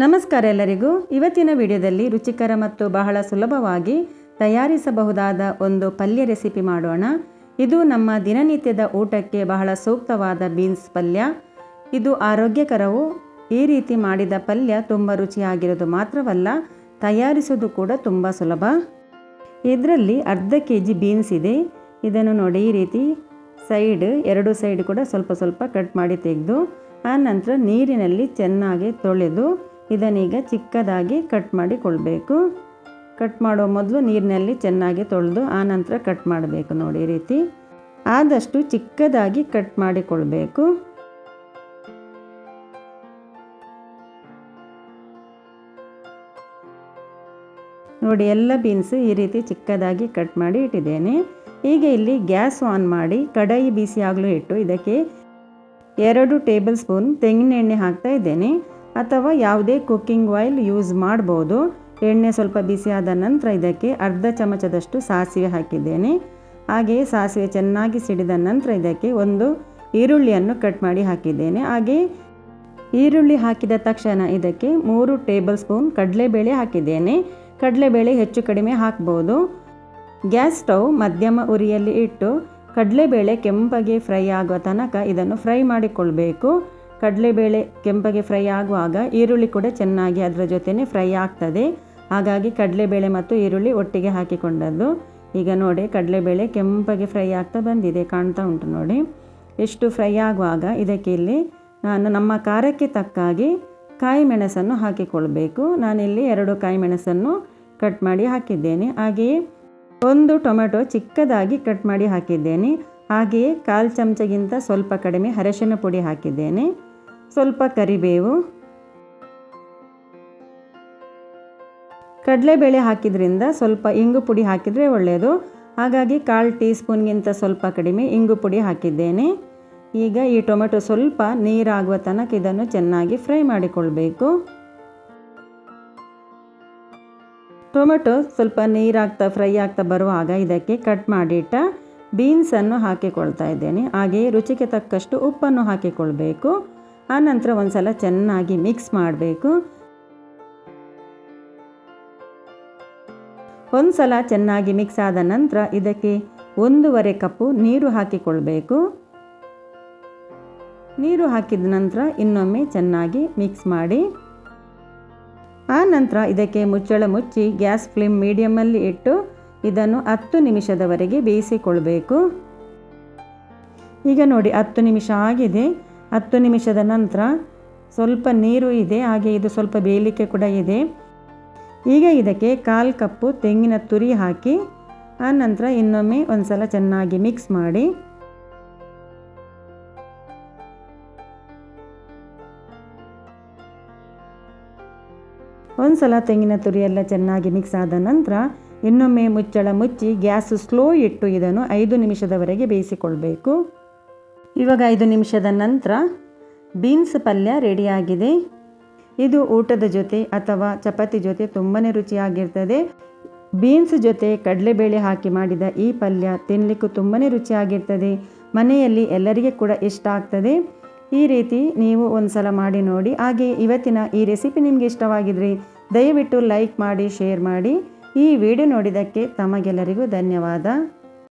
ನಮಸ್ಕಾರ ಎಲ್ಲರಿಗೂ. ಇವತ್ತಿನ ವಿಡಿಯೋದಲ್ಲಿ ರುಚಿಕರ ಮತ್ತು ಬಹಳ ಸುಲಭವಾಗಿ ತಯಾರಿಸಬಹುದಾದ ಒಂದು ಪಲ್ಯ ರೆಸಿಪಿ ಮಾಡೋಣ. ಇದು ನಮ್ಮ ದಿನನಿತ್ಯದ ಊಟಕ್ಕೆ ಬಹಳ ಸೂಕ್ತವಾದ ಬೀನ್ಸ್ ಪಲ್ಯ. ಇದು ಆರೋಗ್ಯಕರವು ಈ ರೀತಿ ಮಾಡಿದ ಪಲ್ಯ ತುಂಬ ರುಚಿಯಾಗಿರೋದು ಮಾತ್ರವಲ್ಲ ತಯಾರಿಸೋದು ಕೂಡ ತುಂಬ ಸುಲಭ. ಇದರಲ್ಲಿ ಅರ್ಧ ಕೆ ಜಿ ಬೀನ್ಸ್ ಇದೆ. ಇದನ್ನು ನೋಡಿ ಈ ರೀತಿ ಸೈಡ್, ಎರಡು ಸೈಡ್ ಕೂಡ ಸ್ವಲ್ಪ ಸ್ವಲ್ಪ ಕಟ್ ಮಾಡಿ ತೆಗೆದು, ಆನಂತರ ನೀರಿನಲ್ಲಿ ಚೆನ್ನಾಗಿ ತೊಳೆದು ಇದನ್ನೀಗ ಚಿಕ್ಕದಾಗಿ ಕಟ್ ಮಾಡಿಕೊಳ್ಬೇಕು. ಕಟ್ ಮಾಡೋ ಮೊದಲು ನೀರಿನಲ್ಲಿ ಚೆನ್ನಾಗಿ ತೊಳೆದು ಆನಂತರ ಕಟ್ ಮಾಡಬೇಕು ನೋಡಿ ರೀತಿ. ಆದಷ್ಟು ಚಿಕ್ಕದಾಗಿ ಕಟ್ ಮಾಡಿಕೊಳ್ಬೇಕು. ನೋಡಿ ಎಲ್ಲ ಬೀನ್ಸ್ ಈ ರೀತಿ ಚಿಕ್ಕದಾಗಿ ಕಟ್ ಮಾಡಿ ಇಟ್ಟಿದ್ದೇನೆ. ಈಗ ಇಲ್ಲಿ ಗ್ಯಾಸ್ ಆನ್ ಮಾಡಿ ಕಡಾಯಿ ಬಿಸಿ ಆಗಲು ಇಟ್ಟು ಇದಕ್ಕೆ ಎರಡು ಟೇಬಲ್ ಸ್ಪೂನ್ ತೆಂಗಿನೆಣ್ಣೆ ಹಾಕ್ತಾ ಇದ್ದೇನೆ. ಅಥವಾ ಯಾವುದೇ ಕುಕ್ಕಿಂಗ್ ಆಯಿಲ್ ಯೂಸ್ ಮಾಡ್ಬೋದು. ಎಣ್ಣೆ ಸ್ವಲ್ಪ ಬಿಸಿಯಾದ ನಂತರ ಇದಕ್ಕೆ ಅರ್ಧ ಚಮಚದಷ್ಟು ಸಾಸಿವೆ ಹಾಕಿದ್ದೇನೆ. ಹಾಗೆಯೇ ಸಾಸಿವೆ ಚೆನ್ನಾಗಿ ಸಿಡಿದ ನಂತರ ಇದಕ್ಕೆ ಒಂದು ಈರುಳ್ಳಿಯನ್ನು ಕಟ್ ಮಾಡಿ ಹಾಕಿದ್ದೇನೆ. ಹಾಗೆ ಈರುಳ್ಳಿ ಹಾಕಿದ ತಕ್ಷಣ ಇದಕ್ಕೆ ಮೂರು ಟೇಬಲ್ ಸ್ಪೂನ್ ಕಡಲೆಬೇಳೆ ಹಾಕಿದ್ದೇನೆ. ಕಡಲೆಬೇಳೆ ಹೆಚ್ಚು ಕಡಿಮೆ ಹಾಕ್ಬೋದು. ಗ್ಯಾಸ್ ಸ್ಟವ್ ಮಧ್ಯಮ ಉರಿಯಲ್ಲಿ ಇಟ್ಟು ಕಡಲೆಬೇಳೆ ಕೆಂಪಗೆ ಫ್ರೈ ಆಗುವ ತನಕ ಇದನ್ನು ಫ್ರೈ ಮಾಡಿಕೊಳ್ಬೇಕು. ಕಡಲೆಬೇಳೆ ಕೆಂಪಗೆ ಫ್ರೈ ಆಗುವಾಗ ಈರುಳ್ಳಿ ಕೂಡ ಚೆನ್ನಾಗಿ ಅದರ ಜೊತೆಯೇ ಫ್ರೈ ಆಗ್ತದೆ. ಹಾಗಾಗಿ ಕಡಲೆಬೇಳೆ ಮತ್ತು ಈರುಳ್ಳಿ ಒಟ್ಟಿಗೆ ಹಾಕಿಕೊಂಡದ್ದು. ಈಗ ನೋಡಿ, ಕಡಲೆಬೇಳೆ ಕೆಂಪಗೆ ಫ್ರೈ ಆಗ್ತಾ ಬಂದಿದೆ, ಕಾಣ್ತಾ ಉಂಟು ನೋಡಿ. ಎಷ್ಟು ಫ್ರೈ ಆಗುವಾಗ ಇದಕ್ಕೆ ಇಲ್ಲಿ ನಾನು ನಮ್ಮ ಖಾರಕ್ಕೆ ತಕ್ಕಾಗಿ ಕಾಯಿ ಮೆಣಸನ್ನು ಹಾಕಿಕೊಳ್ಬೇಕು. ನಾನಿಲ್ಲಿ ಎರಡು ಕಾಯಿ ಮೆಣಸನ್ನು ಕಟ್ ಮಾಡಿ ಹಾಕಿದ್ದೇನೆ. ಹಾಗೆಯೇ ಒಂದು ಟೊಮೆಟೊ ಚಿಕ್ಕದಾಗಿ ಕಟ್ ಮಾಡಿ ಹಾಕಿದ್ದೇನೆ. ಹಾಗೆಯೇ ಕಾಲು ಚಮಚಗಿಂತ ಸ್ವಲ್ಪ ಕಡಿಮೆ ಅರಶಿನ ಪುಡಿ ಹಾಕಿದ್ದೇನೆ. ಸ್ವಲ್ಪ ಕರಿಬೇವು. ಕಡಲೆಬೇಳೆ ಹಾಕಿದ್ರಿಂದ ಸ್ವಲ್ಪ ಇಂಗು ಪುಡಿ ಹಾಕಿದರೆ ಒಳ್ಳೆಯದು ಹಾಗಾಗಿ ಕಾಲು ಟೀ ಸ್ಪೂನ್ಗಿಂತ ಸ್ವಲ್ಪ ಕಡಿಮೆ ಇಂಗು ಪುಡಿ ಹಾಕಿದ್ದೇನೆ. ಈಗ ಈ ಟೊಮೆಟೊ ಸ್ವಲ್ಪ ನೀರಾಗುವ ತನಕ ಇದನ್ನು ಚೆನ್ನಾಗಿ ಫ್ರೈ ಮಾಡಿಕೊಳ್ಬೇಕು. ಟೊಮೆಟೊ ಸ್ವಲ್ಪ ನೀರಾಗ್ತಾ ಫ್ರೈ ಆಗ್ತಾ ಬರುವಾಗ ಇದಕ್ಕೆ ಕಟ್ ಮಾಡಿಟ್ಟ ಬೀನ್ಸನ್ನು ಹಾಕಿಕೊಳ್ತಾ ಇದ್ದೇನೆ. ಹಾಗೆಯೇ ರುಚಿಗೆ ತಕ್ಕಷ್ಟು ಉಪ್ಪನ್ನು ಹಾಕಿಕೊಳ್ಬೇಕು. ಆನಂತರ ಒಂದು ಸಲ ಚೆನ್ನಾಗಿ ಮಿಕ್ಸ್ ಮಾಡಬೇಕು. ಒಂದು ಸಲ ಚೆನ್ನಾಗಿ ಮಿಕ್ಸ್ ಆದ ನಂತರ ಇದಕ್ಕೆ ಒಂದೂವರೆ ಕಪ್ಪು ನೀರು ಹಾಕಿಕೊಳ್ಬೇಕು. ನೀರು ಹಾಕಿದ ನಂತರ ಇನ್ನೊಮ್ಮೆ ಚೆನ್ನಾಗಿ ಮಿಕ್ಸ್ ಮಾಡಿ. ಆ ನಂತರ ಇದಕ್ಕೆ ಮುಚ್ಚಳ ಮುಚ್ಚಿ ಗ್ಯಾಸ್ ಫ್ಲೇಮ್ ಮೀಡಿಯಮಲ್ಲಿ ಇಟ್ಟು ಇದನ್ನು ಹತ್ತು ನಿಮಿಷದವರೆಗೆ ಬೇಯಿಸಿಕೊಳ್ಬೇಕು. ಈಗ ನೋಡಿ ಹತ್ತು ನಿಮಿಷ ಆಗಿದೆ. ಹತ್ತು ನಿಮಿಷದ ನಂತರ ಸ್ವಲ್ಪ ನೀರು ಇದೆ, ಹಾಗೆ ಇದು ಸ್ವಲ್ಪ ಬೇಯಲಿಕ್ಕೆ ಕೂಡ ಇದೆ. ಈಗ ಇದಕ್ಕೆ ಕಾಲು ಕಪ್ಪು ತೆಂಗಿನ ತುರಿ ಹಾಕಿ ಆನಂತರ ನಂತರ ಇನ್ನೊಮ್ಮೆ ಒಂದು ಸಲ ಚೆನ್ನಾಗಿ ಮಿಕ್ಸ್ ಮಾಡಿ. ಒಂದು ಸಲ ತೆಂಗಿನ ತುರಿ ಎಲ್ಲ ಚೆನ್ನಾಗಿ ಮಿಕ್ಸ್ ಆದ ನಂತರ ಇನ್ನೊಮ್ಮೆ ಮುಚ್ಚಳ ಮುಚ್ಚಿ, ಗ್ಯಾಸ್ ಸ್ಲೋ ಇಟ್ಟು ಇದನ್ನು ಐದು ನಿಮಿಷದವರೆಗೆ ಬೇಯಿಸಿಕೊಳ್ಬೇಕು. ಇವಾಗ ಐದು ನಿಮಿಷದ ನಂತರ ಬೀನ್ಸ್ ಪಲ್ಯ ರೆಡಿಯಾಗಿದೆ. ಇದು ಊಟದ ಜೊತೆ ಅಥವಾ ಚಪಾತಿ ಜೊತೆ ತುಂಬಾ ರುಚಿಯಾಗಿರ್ತದೆ. ಬೀನ್ಸ್ ಜೊತೆ ಕಡಲೆಬೇಳೆ ಹಾಕಿ ಮಾಡಿದ ಈ ಪಲ್ಯ ತಿನ್ನಲಿಕ್ಕೂ ತುಂಬಾ ರುಚಿಯಾಗಿರ್ತದೆ. ಮನೆಯಲ್ಲಿ ಎಲ್ಲರಿಗೆ ಕೂಡ ಇಷ್ಟ ಆಗ್ತದೆ. ಈ ರೀತಿ ನೀವು ಒಂದು ಸಲ ಮಾಡಿ ನೋಡಿ. ಹಾಗೆ ಇವತ್ತಿನ ಈ ರೆಸಿಪಿ ನಿಮಗೆ ಇಷ್ಟವಾಗಿದ್ದರೆ ದಯವಿಟ್ಟು ಲೈಕ್ ಮಾಡಿ, ಶೇರ್ ಮಾಡಿ. ಈ ವಿಡಿಯೋ ನೋಡಿದ್ದಕ್ಕೆ ತಮಗೆಲ್ಲರಿಗೂ ಧನ್ಯವಾದ.